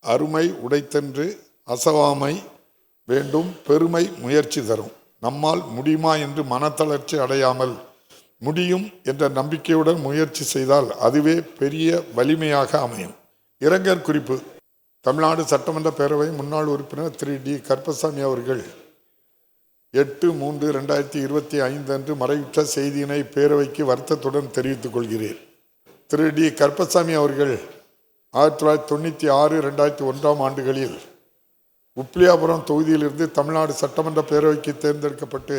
அருமை உடைத்தென்று அசவாமை வேண்டும் பெருமை முயற்சி தரும். நம்மால் முடியுமா என்று மனத்தளர்ச்சி அடையாமல் முடியும் என்ற நம்பிக்கையுடன் முயற்சி செய்தால் அதுவே பெரிய வலிமையாக அமையும். இரங்கற் குறிப்பு. தமிழ்நாடு சட்டமன்ற பேரவை முன்னாள் உறுப்பினர் திரு. டி. கருப்பசாமி அவர்கள் எட்டு மூன்று ரெண்டாயிரத்தி இருபத்தி ஐந்து அன்று மறைவுற்ற செய்தியினை பேரவைக்கு வருத்தத்துடன் தெரிவித்துக் கொள்கிறேன். திரு. டி. கருப்பசாமி அவர்கள் ஆயிரத்தி தொள்ளாயிரத்தி தொண்ணூற்றி ஆறு ரெண்டாயிரத்தி ஒன்றாம் ஆண்டுகளில் உப்ளியாபுரம் தொகுதியிலிருந்து தமிழ்நாடு சட்டமன்ற பேரவைக்கு தேர்ந்தெடுக்கப்பட்டு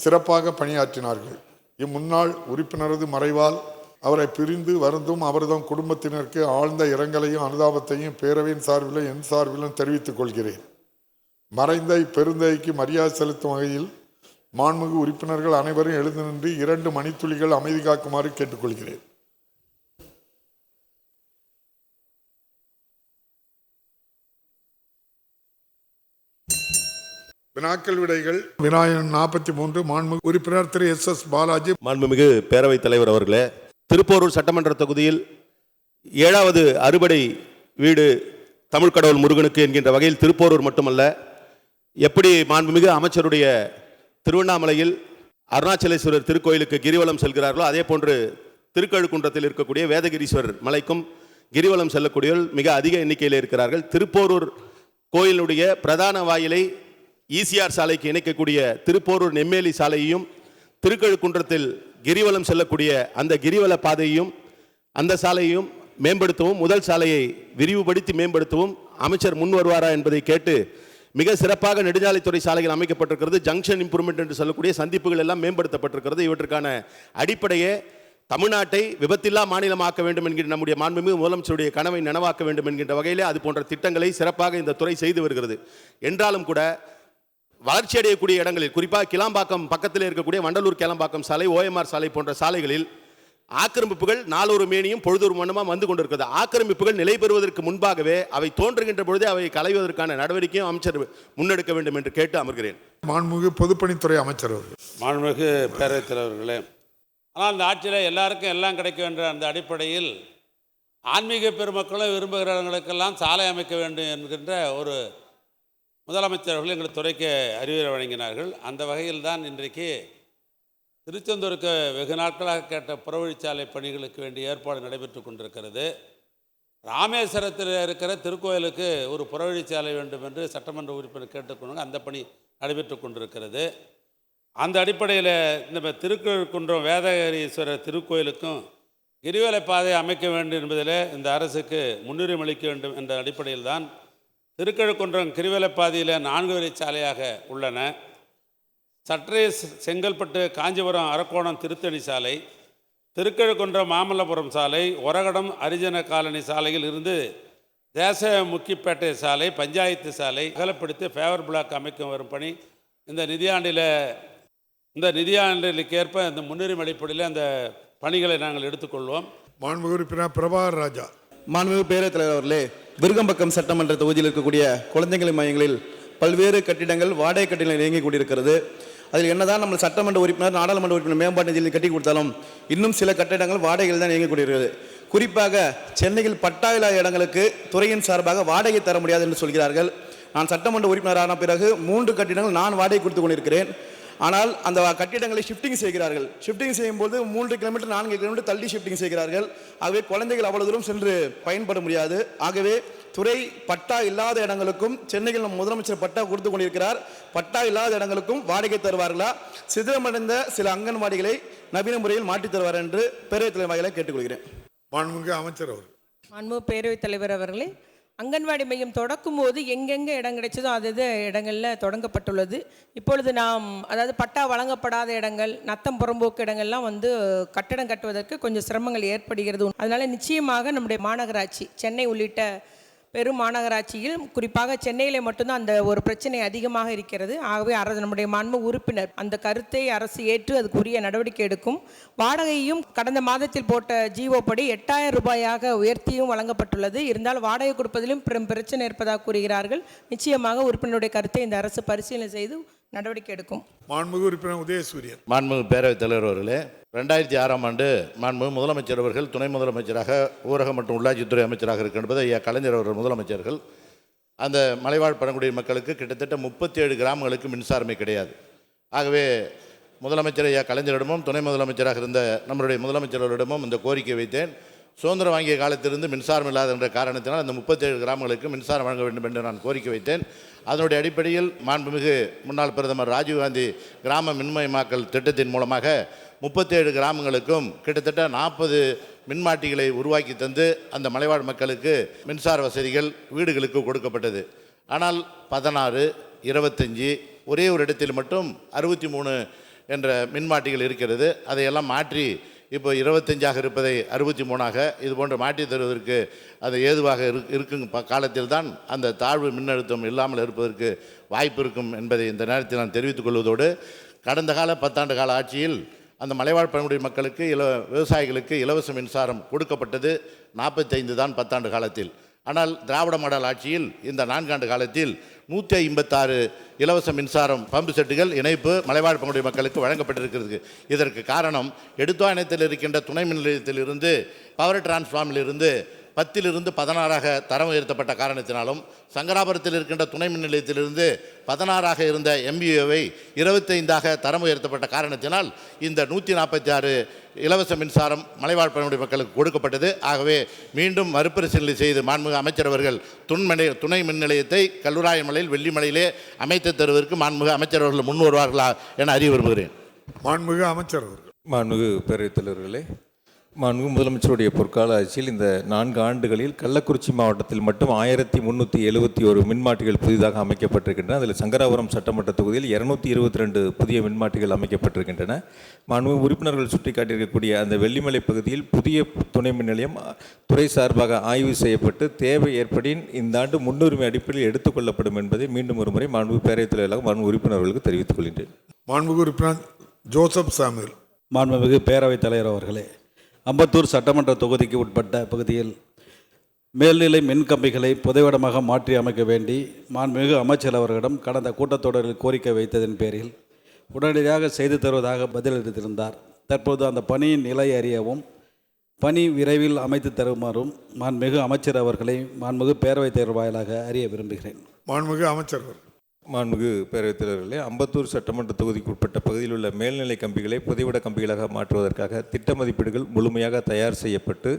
சிறப்பாக பணியாற்றினார்கள். இம்முன்னாள் உறுப்பினரது மறைவால் அவரை பிரிந்து வருந்தும் அவரதும் குடும்பத்தினருக்கு ஆழ்ந்த இரங்கலையும் அனுதாபத்தையும் பேரவையின் சார்பிலும் என் சார்பிலும் தெரிவித்துக் கொள்கிறேன். மறைந்த இப்பெருந்தைக்கு மரியாதை செலுத்தும் வகையில் மாண்புமிகு உறுப்பினர்கள் அனைவரும் எழுந்து நின்று இரண்டு மணித்துளிகள் அமைதி காக்குமாறு கேட்டுக்கொள்கிறேன். வினாக்கள் விடைகள். வினாயன் நாற்பத்தி மூன்று மாண்புமிகு உறுப்பினர் திரு எஸ் எஸ் பாலாஜி. மாண்புமிகு பேரவைத் தலைவர் அவர்களே திருப்போரூர் சட்டமன்ற தொகுதியில் ஏழாவது அறுபடை வீடு தமிழ் கடவுள் முருகனுக்கு என்கின்ற வகையில் திருப்போரூர் மட்டுமல்ல எப்படி மாண்புமிகு அமைச்சருடைய திருவண்ணாமலையில் அருணாச்சலேஸ்வரர் திருக்கோயிலுக்கு கிரிவலம் செல்கிறார்களோ அதே போன்று திருக்கழுக்குன்றத்தில் இருக்கக்கூடிய வேதகிரீஸ்வரர் மலைக்கும் கிரிவலம் செல்லக்கூடியவர்கள் மிக அதிக எண்ணிக்கையில் இருக்கிறார்கள். திருப்போரூர் கோயிலுடைய பிரதான வாயிலை ஈசிஆர் சாலைக்கு இணைக்கக்கூடிய திருப்போரூர் நெம்மேலி சாலையையும் திருக்கழுக்குன்றத்தில் கிரிவலம் செல்லக்கூடிய அந்த கிரிவல பாதையையும் அந்த சாலையையும் மேம்படுத்தவும் முதல் சாலையை விரிவுபடுத்தி மேம்படுத்தவும் அமைச்சர் முன் வருவாரா என்பதை கேட்டு மிக சிறப்பாக நெடுஞ்சாலைத்துறை சாலைகள் அமைக்கப்பட்டிருக்கிறது. ஜங்ஷன் இம்ப்ரூவ்மெண்ட் என்று சொல்லக்கூடிய சந்திப்புகள் எல்லாம் மேம்படுத்தப்பட்டிருக்கிறது. இவற்றுக்கான அடிப்படையே தமிழ்நாட்டை விபத்தில்லா மாநிலமாக்க வேண்டும் என்கிற நம்முடைய மாண்புமிகு முதலமைச்சருடைய கனவை நனவாக்க வேண்டும் என்கின்ற வகையிலே அது போன்ற திட்டங்களை சிறப்பாக இந்த துறை செய்து வருகிறது. என்றாலும் கூட வளர்ச்சி அடையக்கூடிய இடங்களில் குறிப்பாக கிளாம்பாக்கம் பக்கத்தில் இருக்கக்கூடிய வண்டலூர் கிளம்பாக்கம் சாலை ஓஎம்ஆர் சாலை போன்ற சாலைகளில் ஆக்கிரமிப்புகள் நாளொரு மேனியும் பொழுதொரு மன்னமாக வந்து கொண்டிருக்கிறது. ஆக்கிரமிப்புகள் நிலை பெறுவதற்கு முன்பாகவே அவை தோன்றுகின்ற பொழுதே அவை களைவதற்கான நடவடிக்கையும் அமைச்சர் முன்னெடுக்க வேண்டும் என்று கேட்டு அமர்கிறேன். மாண்புமிகு பொதுப்பணித்துறை அமைச்சர் அவர்கள். மாண்புமிகு பேரவைத் தலைவர்களே ஆனால் இந்த ஆட்சியில் எல்லாருக்கும் எல்லாம் கிடைக்கும் என்ற அந்த அடிப்படையில் ஆன்மீக பெருமக்களும் விரும்புகிறவங்களுக்கெல்லாம் சாலை அமைக்க வேண்டும் என்கின்ற ஒரு முதலமைச்சர் அவர்கள் எங்கள் துறைக்கு அறிவுரை வழங்கினார்கள். அந்த வகையில் தான் இன்றைக்கு திருச்செந்தூருக்கு வெகு நாட்களாக கேட்ட புறவழிச்சாலை பணிகளுக்கு வேண்டிய ஏற்பாடு நடைபெற்று கொண்டிருக்கிறது. ராமேஸ்வரத்தில் இருக்கிற திருக்கோயிலுக்கு ஒரு புறவழிச்சாலை வேண்டும் என்று சட்டமன்ற உறுப்பினர் கேட்டுக்கொண்டு அந்த பணி நடைபெற்று கொண்டிருக்கிறது. அந்த அடிப்படையில் நம்ம திருக்குன்றம் வேதகிரீஸ்வரர் திருக்கோயிலுக்கும் கிரிவலை பாதை அமைக்க வேண்டும் என்பதில் இந்த அரசுக்கு முன்னுரிமை அளிக்க வேண்டும் என்ற அடிப்படையில் தான் திருக்கழுக்குன்றம் கிரிவலை பாதையில் நான்கு வழி சாலையாக உள்ளன. சற்றே செ- செங்கல்பட்டு காஞ்சிபுரம் அரக்கோணம் திருத்தணி சாலை திருக்கழுக்குன்றம் மாமல்லபுரம் சாலை ஒரகடம் அரிஜன காலனி சாலையில் இருந்து தேச முக்கிப்பேட்டை சாலை பஞ்சாயத்து சாலை அகலப்படுத்தி ஃபேவர் பிளாக் அமைக்கும் வரும் பணி. இந்த நிதியாண்டில் இந்த நிதியாண்டிலுக்கு ஏற்ப இந்த முன்னுரிமை அடிப்படையில் அந்த பணிகளை நாங்கள் எடுத்துக்கொள்வோம். மாண்புமிகு உறுப்பினர் பிரபாகர் ராஜா. மாண்புமிகு பேரவைத் தலைவர் அவர்களே விருகம்பக்கம் சட்டமன்ற தொகுதியில் இருக்கக்கூடிய குழந்தைகள் மையங்களில் பல்வேறு கட்டிடங்கள் வாடகை கட்டிடங்கள் இயங்கிக் கொண்டிருக்கிறது. அதில் என்னதான் நம்ம சட்டமன்ற உறுப்பினர் நாடாளுமன்ற உறுப்பினர் மேம்பாட்டு நிதியில் கட்டி கொடுத்தாலும் இன்னும் சில கட்டிடங்கள் வாடகையில் தான் இயங்கிக் கொண்டிருக்கிறது. குறிப்பாக சென்னையில் பட்டா இல்லாத இடங்களுக்கு துறையின் சார்பாக வாடகை தர முடியாது என்று சொல்கிறார்கள். நான் சட்டமன்ற உறுப்பினரான பிறகு மூன்று கட்டிடங்கள் நான் வாடகை கொடுத்து கொண்டிருக்கிறேன். ஆனால் அந்த கட்டிடங்களை ஷிஃப்டிங் செய்கிறார்கள். ஷிஃப்டிங் செய்யும்போது மூன்று கிலோமீட்டர் நான்கு கிலோமீட்டர் தள்ளி ஷிஃப்டிங் செய்கிறார்கள். ஆகவே குழந்தைகள் அவ்வளவு தூரம் சென்று பயன்பட முடியாது. ஆகவே துறை பட்டா இல்லாத இடங்களுக்கும் சென்னையில் நம் முதலமைச்சர் பட்டா கொடுத்து கொண்டிருக்கிறார். பட்டா இல்லாத இடங்களுக்கும் வாடகை தருவார்களா? சிதிலமடைந்த சில அங்கன்வாடிகளை நவீன முறையில் மாற்றித் தருவார் என்று பேரவைத் தலைவர் வாயிலாக கேட்டுக்கொள்கிறேன். மாண்புமிகு அமைச்சர் அவர்கள். அன்பு பேரவைத் தலைவர் அவர்களே அங்கன்வாடி மையம் தொடக்கும் போது எங்கெங்கே இடம் கிடைச்சதோ அது இது இடங்களில் தொடங்கப்பட்டுள்ளது. இப்பொழுது நாம் அதாவது பட்டா வழங்கப்படாத இடங்கள் நத்தம் புறம்போக்கு இடங்கள்லாம் வந்து கட்டடம் கட்டுவதற்கு கொஞ்சம் சிரமங்கள் ஏற்படுகிறது. அதனால் நிச்சயமாக நம்முடைய மாநகராட்சி சென்னை உள்ளிட்ட பெரும் மாநகராட்சியில் குறிப்பாக சென்னையில் மட்டும்தான் அந்த ஒரு பிரச்சனை அதிகமாக இருக்கிறது. ஆகவே அரசு நம்முடைய மாண்பு உறுப்பினர். அந்த கருத்தை அரசு ஏற்று அதுக்குரிய நடவடிக்கை எடுக்கும். வாடகையும் கடந்த மாதத்தில் போட்ட ஜிஓ படி எட்டாயிரம் ரூபாயாக உயர்த்தியும் வழங்கப்பட்டுள்ளது. இருந்தால் வாடகை கொடுப்பதிலும் பெரும் பிரச்சனை இருப்பதாக கூறுகிறார்கள். நிச்சயமாக உறுப்பினருடைய கருத்தை இந்த அரசு பரிசீலனை செய்து நடவடிக்கை எடுக்கும். மாண்புமிகு உறுப்பினர் உதயசூரியன். மாண்புமிகு பேரவைத் தலைவர் அவர்களே ரெண்டாயிரத்தி ஆறாம் ஆண்டு மாண்புமிகு முதலமைச்சர் அவர்கள் துணை முதலமைச்சராக ஊரக மற்றும் உள்ளாட்சித்துறை அமைச்சராக இருக்கின்றது ஐயா கலைஞர் அவர்கள் முதலமைச்சர்கள். அந்த மலைவாழ் பழங்குடி மக்களுக்கு கிட்டத்தட்ட முப்பத்தி ஏழு கிராமங்களுக்கு மின்சாரமே கிடையாது. ஆகவே முதலமைச்சர் ஐயா கலைஞரிடமும் துணை முதலமைச்சராக இருந்த நம்மளுடைய முதலமைச்சர் அவரிடமும் இந்த கோரிக்கை வைத்தேன். சுதந்திரம் வாங்கிய காலத்திலிருந்து மின்சாரம் இல்லாத என்ற காரணத்தினால் அந்த முப்பத்தேழு கிராமங்களுக்கு மின்சாரம் வழங்க வேண்டும் என்று நான் கோரிக்கை வைத்தேன். அதனுடைய அடிப்படையில் மாண்புமிகு முன்னாள் பிரதமர் ராஜீவ்காந்தி கிராம மின்மயமாக்கல் திட்டத்தின் மூலமாக முப்பத்தேழு கிராமங்களுக்கும் கிட்டத்தட்ட நாற்பது மின்மாட்டிகளை உருவாக்கி தந்து அந்த மலைவாழ் மக்களுக்கு மின்சார வசதிகள் வீடுகளுக்கு கொடுக்கப்பட்டது. ஆனால் பதினாறு இருபத்தஞ்சி ஒரே ஒரு இடத்தில் மட்டும் அறுபத்தி மூணு என்ற மின்மாட்டிகள் இருக்கிறது. அதையெல்லாம் மாற்றி இப்போ இருபத்தஞ்சாக இருப்பதை அறுபத்தி மூணாக இது போன்று மாற்றி தருவதற்கு அது ஏதுவாக இரு இருக்கும் ப- காலத்தில் தான் அந்த தாழ்வு மின்னழுத்தம் இல்லாமல் இருப்பதற்கு வாய்ப்பு இருக்கும் என்பதை இந்த நேரத்தில் நான் தெரிவித்துக் கொள்வதோடு கடந்த கால பத்தாண்டு கால ஆட்சியில் அந்த மலைவாழ் பழங்குடி மக்களுக்கு இல விவசாயிகளுக்கு இலவச மின்சாரம் கொடுக்கப்பட்டது நாற்பத்தைந்து தான் பத்தாண்டு காலத்தில். ஆனால் திராவிட மாடல் ஆட்சியில் இந்த நான்காண்டு காலத்தில் நூற்றி ஐம்பத்தாறு இலவச மின்சாரம் பம்பு செட்டுகள் இணைப்பு மலைவாழ் பகுதி மக்களுக்கு வழங்கப்பட்டிருக்கிறது. இதற்கு காரணம் எடுத்துவாயனத்தில் இருக்கின்ற துணை மின் நிலையத்திலிருந்து பவர் டிரான்ஸ்ஃபார்மிலிருந்து பத்திலிருந்து பதினாறாக தரம் உயர்த்தப்பட்ட காரணத்தினாலும் சங்கராபுரத்தில் இருக்கின்ற துணை மின் நிலையத்திலிருந்து பதினாறாக இருந்த எம்பிஓவை இருபத்தைந்தாக தரம் உயர்த்தப்பட்ட காரணத்தினால் இந்த நூற்றி நாற்பத்தி ஆறு இலவச மின்சாரம் மலைவாழ் பழங்குடி மக்களுக்கு கொடுக்கப்பட்டது. ஆகவே மீண்டும் மறுபரிசீலனை செய்து மாண்புமிகு அமைச்சர் அவர்கள் துண்மனை துணை மின் நிலையத்தை கல்லூராயமலையில் வெள்ளிமலையிலே அமைத்து தருவதற்கு மாண்புமிகு அமைச்சர் அவர்கள் முன் வருவார்களா என அறிய விரும்புகிறேன் மாண்புமிகு அமைச்சர் அவர்கள். மாண்புமிகு பேரவைத் தலைவர்களே மாண்புமிகு முதலமைச்சருடைய பொற்கால ஆட்சியில் இந்த நான்கு ஆண்டுகளில் கள்ளக்குறிச்சி மாவட்டத்தில் மட்டும் ஆயிரத்தி முந்நூற்றி எழுபத்தி ஒரு மின்மாட்டிகள் புதிதாக அமைக்கப்பட்டிருக்கின்றன. அதில் சங்கராபுரம் சட்டமன்ற தொகுதியில் இரநூத்தி இருபத்தி ரெண்டு புதிய மின்மாட்டிகள் அமைக்கப்பட்டிருக்கின்றன. மாண்புமிகு உறுப்பினர்கள் சுட்டிக்காட்டியிருக்கக்கூடிய அந்த வெள்ளிமலை பகுதியில் புதிய துணை மின் நிலையம் துறை சார்பாக ஆய்வு செய்யப்பட்டு தேவை ஏற்படின் இந்த ஆண்டு முன்னுரிமை அடிப்படையில் எடுத்துக்கொள்ளப்படும் என்பதை மீண்டும் ஒரு முறை மாண்புமிகு பேரவைத் தலைவராக மாண்பு உறுப்பினர்களுக்கு தெரிவித்துக் கொள்கின்றேன். மாண்புமிகு உறுப்பினர் ஜோசப் சாமுவேல். மாண்புமிகு பேரவைத் தலைவர் அவர்களே அம்பத்தூர் சட்டமன்ற தொகுதிக்கு உட்பட்ட பகுதியில் மேல்நிலை மின்கம்பிகளை புதைவடமாக மாற்றி அமைக்க வேண்டி மாண்புமிகு அமைச்சர் அவர்களிடம் கடந்த கூட்டத்தொடரில் கோரிக்கை வைத்ததன் பேரில் உடனடியாக செய்து தருவதாக பதிலளித்திருந்தார். தற்போது அந்த பணியின் நிலை அறியவும் பணி விரைவில் அமைத்து தருமாறும் மாண்புமிகு அமைச்சர் அவர்களை மாண்புமிகு பேரவைத் தேர்வாயிலாக வாயிலாக அறிய விரும்புகிறேன். மாண்புமிகு அமைச்சர் மாண்புமிகு பேரவைத் தலைவர்களே அம்பத்தூர் சட்டமன்ற தொகுதிக்கு உட்பட்ட பகுதியில் உள்ள மேல்நிலை கம்பிகளை புதைவிட கம்பிகளாக மாற்றுவதற்காக திட்ட மதிப்பீடுகள் முழுமையாக தயார் செய்யப்பட்டு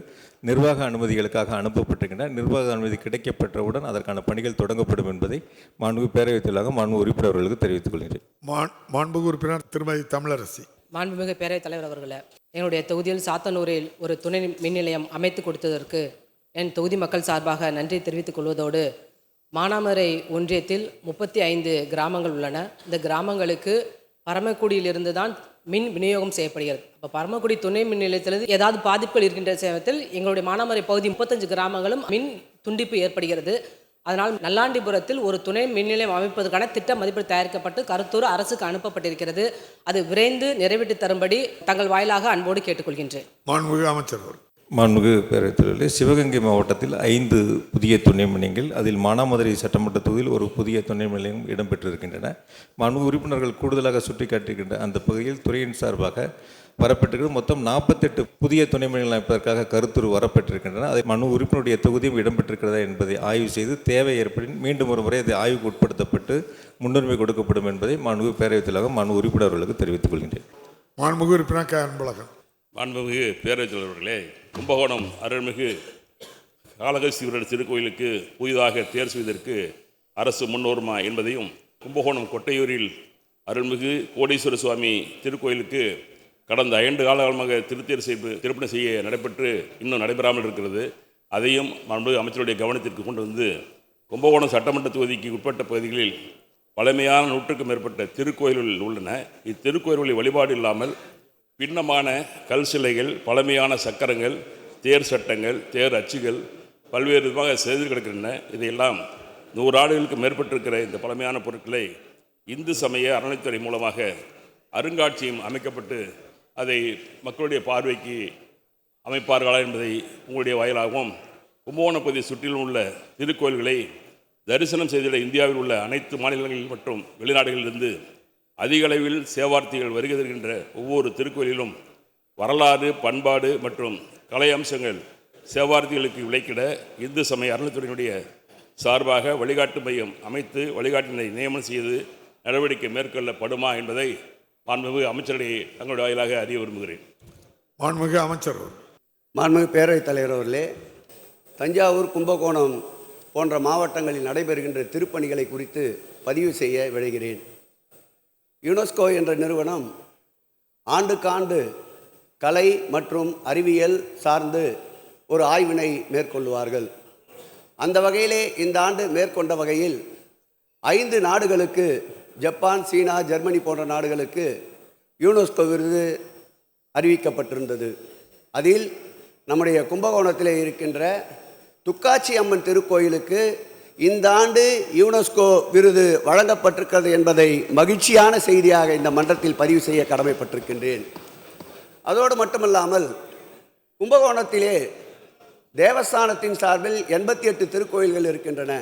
நிர்வாக அனுமதிகளுக்காக அனுப்பப்பட்டிருக்கின்றன. நிர்வாக அனுமதி கிடைக்கப்பெற்றவுடன் அதற்கான பணிகள் தொடங்கப்படும் என்பதை மாண்புமிகு பேரவைத் தலைவராக மாண்பு உறுப்பினர்களுக்கு தெரிவித்துக் கொள்கிறேன் மாண் மாண்புமிகு உறுப்பினர் திருமதி தமிழரசி. மாண்புமிகு பேரவைத் தலைவர் அவர்களே என்னுடைய தொகுதியில் சாத்தனூரில் ஒரு துணை மின் நிலையம் அமைத்து கொடுத்ததற்கு என் தொகுதி மக்கள் சார்பாக நன்றி தெரிவித்துக் கொள்வதோடு மானாமரை ஒன்றியத்தில் முப்பத்தி ஐந்து கிராமங்கள் உள்ளன. இந்த கிராமங்களுக்கு பரமக்குடியிலிருந்து தான் மின் விநியோகம் செய்யப்படுகிறது. அப்போ பரமக்குடி துணை மின் நிலையத்திலிருந்து ஏதாவது பாதிப்புகள் இருக்கின்ற சேவத்தில் எங்களுடைய மானாமரை பகுதி முப்பத்தஞ்சு கிராமங்களும் மின் துண்டிப்பு ஏற்படுகிறது. அதனால் நல்லாண்டிபுரத்தில் ஒரு துணை மின் நிலையம் அமைப்பதற்கான திட்ட மதிப்பீடு தயாரிக்கப்பட்டு கருத்தூர் அரசுக்கு அனுப்பப்பட்டிருக்கிறது. அது விரைந்து நிறைவேற்றி தரும்படி தங்கள் வாயிலாக அன்போடு கேட்டுக்கொள்கின்றேன். மாண்புமிகு அமைச்சர் மாண்புமிகு பேரவைத் சிவகங்கை மாவட்டத்தில் ஐந்து புதிய துணை அதில் மானாமதுரை சட்டமன்ற தொகுதியில் ஒரு புதிய துணை இடம்பெற்றிருக்கின்றன. மாண்பு உறுப்பினர்கள் கூடுதலாக சுட்டிக்காட்டியிருக்கின்ற அந்த பகுதியில் துறையின் சார்பாக வரப்பட்டிருக்கிறது மொத்தம் நாற்பத்தெட்டு புதிய துணை அமைப்பதற்காக கருத்துரு வரப்பட்டிருக்கின்றன அதை மனு உறுப்பினருடைய தொகுதியும் இடம்பெற்றிருக்கிறதா என்பதை ஆய்வு செய்து தேவை ஏற்படின் மீண்டும் ஒரு முறை அது ஆய்வுக்கு உட்படுத்தப்பட்டு முன்னுரிமை கொடுக்கப்படும் என்பதை மாண்புமிகு பேரவைத்தலாக மனு உறுப்பினர்களுக்கு தெரிவித்துக் கொள்கின்றேன். மாண்புமிகு உறுப்பினர் க. அன்பழகன். மாண்புமிகு பேரவைத் அவர்களே கும்பகோணம் அருள்மிகு காளகஸ்தீஸ்வரர் திருக்கோயிலுக்கு புதிதாக தேர் செய்வதற்கு அரசு முன்வருமா என்பதையும் கும்பகோணம் கொட்டையூரில் அருள்மிகு கோடீஸ்வர சுவாமி திருக்கோயிலுக்கு கடந்த ஐந்து காலகாலமாக திருத்தேர் செய்து திருப்பணி செய்ய நடைபெற்று இன்னும் நடைபெறாமல் இருக்கிறது. அதையும் மாண்பு அமைச்சருடைய கவனத்திற்கு கொண்டு வந்து கும்பகோணம் சட்டமன்ற தொகுதிக்கு உட்பட்ட பகுதிகளில் பழமையான நூற்றுக்கும் மேற்பட்ட திருக்கோயில்கள் உள்ளன. இத்திருக்கோயில்களில் வழிபாடு இல்லாமல் பின்னமான கல் சிலைகள் பழமையான சக்கரங்கள் தேர் சட்டங்கள் தேர் அச்சுகள் பல்வேறு விதமாக செய்து கிடக்கின்றன. இதையெல்லாம் நூறு ஆண்டுகளுக்கு மேற்பட்டிருக்கிற இந்த பழமையான பொருட்களை இந்து சமய அறநிலைத்துறை மூலமாக அருங்காட்சியம் அமைக்கப்பட்டு அதை மக்களுடைய பார்வைக்கு அமைப்பார்களா என்பதை உங்களுடைய வாயிலாகவும் கும்பகோண பகுதியை சுற்றிலும் உள்ள திருக்கோயில்களை தரிசனம் செய்துள்ள இந்தியாவில் உள்ள அனைத்து மாநிலங்களில் மற்றும் வெளிநாடுகளிலிருந்து அதிக அளவில் சேவார்த்திகள் வருகை தருகின்ற ஒவ்வொரு திருக்கோயிலிலும் வரலாறு பண்பாடு மற்றும் கலை அம்சங்கள் சேவார்த்திகளுக்கு விளைக்கிட இந்து சமய அறநிலைத்துறையினுடைய சார்பாக வழிகாட்டு மையம் அமைத்து வழிகாட்டினை நியமனம் செய்து நடவடிக்கை மேற்கொள்ளப்படுமா என்பதை மாண்புமிகு அமைச்சரிடையே தங்களுடைய வாயிலாக அறிய விரும்புகிறேன். மாண்புமிகு அமைச்சர் மாண்புமிகு பேரவைத் தலைவர் அவர்களே தஞ்சாவூர் கும்பகோணம் போன்ற மாவட்டங்களில் நடைபெறுகின்ற திருப்பணிகளை குறித்து பதிவு செய்ய விழைகிறேன். யுனெஸ்கோ என்ற நிறுவனம் ஆண்டுக்காண்டு கலை மற்றும் அறிவியல் சார்ந்து ஒரு ஆய்வினை மேற்கொள்வார்கள். அந்த வகையிலே இந்த ஆண்டு மேற்கொண்ட வகையில் ஐந்து நாடுகளுக்கு ஜப்பான் சீனா ஜெர்மனி போன்ற நாடுகளுக்கு யுனெஸ்கோ விருது அறிவிக்கப்பட்டிருந்தது. அதில் நம்முடைய கும்பகோணத்தில் இருக்கின்ற துக்காச்சி அம்மன் திருக்கோயிலுக்கு இந்த ஆண்டு யுனெஸ்கோ விருது வழங்கப்பட்டிருக்கிறது என்பதை மகிழ்ச்சியான செய்தியாக இந்த மன்றத்தில் பதிவு செய்ய கடமைப்பட்டிருக்கின்றேன். அதோடு மட்டுமல்லாமல் கும்பகோணத்திலே தேவஸ்தானத்தின் சார்பில் எண்பத்தி எட்டு திருக்கோயில்கள் இருக்கின்றன.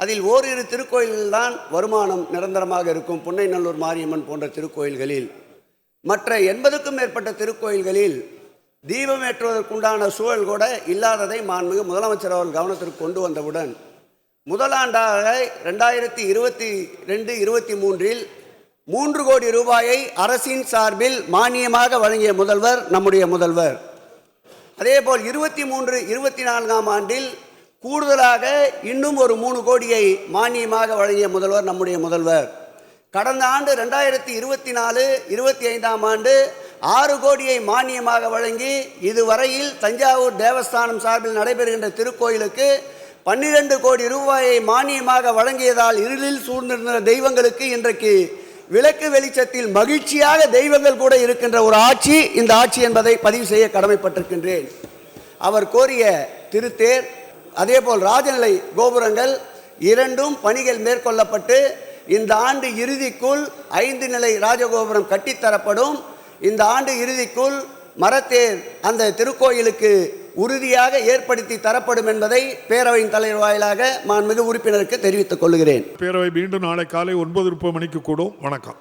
அதில் ஓரிரு திருக்கோயில்கள்தான் வருமானம் நிரந்தரமாக இருக்கும் புன்னைநல்லூர் மாரியம்மன் போன்ற திருக்கோயில்களில். மற்ற எண்பதுக்கும் மேற்பட்ட திருக்கோயில்களில் தீபம் ஏற்றுவதற்குண்டான சூழல் கூட இல்லாததை மாண்புமிகு முதலமைச்சர் அவர்கள் கவனத்திற்கு கொண்டு வந்தவுடன் முதலாண்டாக ரெண்டாயிரத்தி இருபத்தி ரெண்டு இருபத்தி மூன்றில் மூன்று கோடி ரூபாயை அரசின் சார்பில் மானியமாக வழங்கிய முதல்வர் நம்முடைய முதல்வர். அதேபோல் இருபத்தி மூன்று இருபத்தி நான்காம் ஆண்டில் கூடுதலாக இன்னும் ஒரு மூணு கோடியை மானியமாக வழங்கிய முதல்வர் நம்முடைய முதல்வர். கடந்த ஆண்டு ரெண்டாயிரத்தி இருபத்தி நாலு இருபத்தி ஐந்தாம் ஆண்டு ஆறு கோடியை மானியமாக வழங்கி இதுவரையில் தஞ்சாவூர் தேவஸ்தானம் சார்பில் நடைபெறுகின்ற திருக்கோயிலுக்கு பன்னிரண்டு கோடி ரூபாயை மானியமாக வழங்கியதால் இருளில் சூழ்ந்திருந்த தெய்வங்களுக்கு இன்றைக்கு விளக்கு வெளிச்சத்தில் மகிழ்ச்சியாக தெய்வங்கள் கூட இருக்கின்ற ஒரு ஆட்சி இந்த ஆட்சி என்பதை பதிவு செய்ய கடமைப்பட்டிருக்கின்றேன். அவர் கோரிய திருத்தேர் அதேபோல் ராஜநிலை கோபுரங்கள் இரண்டும் பணிகள் மேற்கொள்ளப்பட்டு இந்த ஆண்டு இறுதிக்குள் ஐந்து நிலை ராஜகோபுரம் கட்டித்தரப்படும். இந்த ஆண்டு இறுதிக்குள் மரத்தேர் அந்த திருக்கோயிலுக்கு உறுதியாக ஏற்படுத்தி தரப்படும் என்பதை பேரவையின் தலைவர் வாயிலாக மாண்புமிகு உறுப்பினருக்கு தெரிவித்துக் கொள்கிறேன். பேரவை மீண்டும் நாளை காலை ஒன்பது முப்பது மணிக்கு கூடும். வணக்கம்.